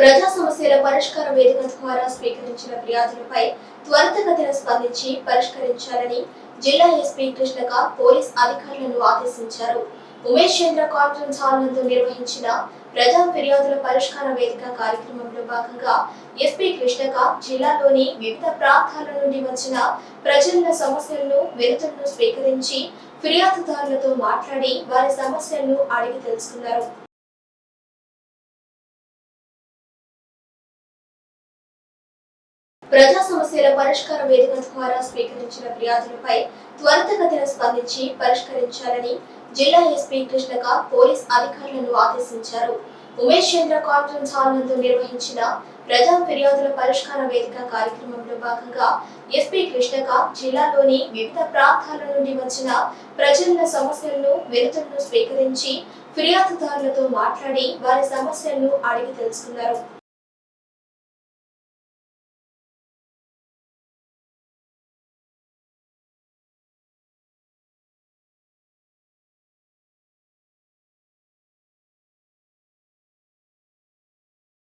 ప్రజా సమస్యల పరిష్కార వేదిక ద్వారా స్వీకరించిన ఫిర్యాదులపై త్వరితగతిన స్పందించి పరిష్కరించాలని జిల్లా ఎస్పీ కృష్ణక పోలీస్ అధికారులను ఆదేశించారు. ఉమేష్ చంద్ర కాన్ఫరెన్స్ హాల్ నందు నిర్వహించిన ప్రజా ఫిర్యాదుల పరిష్కార వేదిక కార్యక్రమంలో భాగంగా ఎస్పీ కృష్ణక జిల్లాలోని వివిధ ప్రాంతాల నుండి వచ్చిన ప్రజల సమస్యలను వినతులను స్వీకరించి ఫిర్యాదుదారులతో మాట్లాడి వారి సమస్యలను అడిగి తెలుసుకున్నారు. ప్రజా సమస్యల పరిష్కార వేదిక ద్వారా స్వీకరించిన ఫిర్యాదులపై త్వరితగతిన స్పందించి పరిష్కరించాలని జిల్లా ఎస్పీ కృష్ణక పోలీస్ అధికారులను ఆదేశించారు. ఉమేష్ చంద్ర కాన్ఫరెన్స్ హాల్ నందు నిర్వహించిన ప్రజా ఫిర్యాదుల పరిష్కార వేదిక కార్యక్రమంలో భాగంగా ఎస్పీ కృష్ణక జిల్లాలోని వివిధ ప్రాంతాల నుండి వచ్చిన ప్రజల సమస్యలను వినతులను స్వీకరించి ఫిర్యాదుదారులతో మాట్లాడి వారి సమస్యలను అడిగి తెలుసుకున్నారు.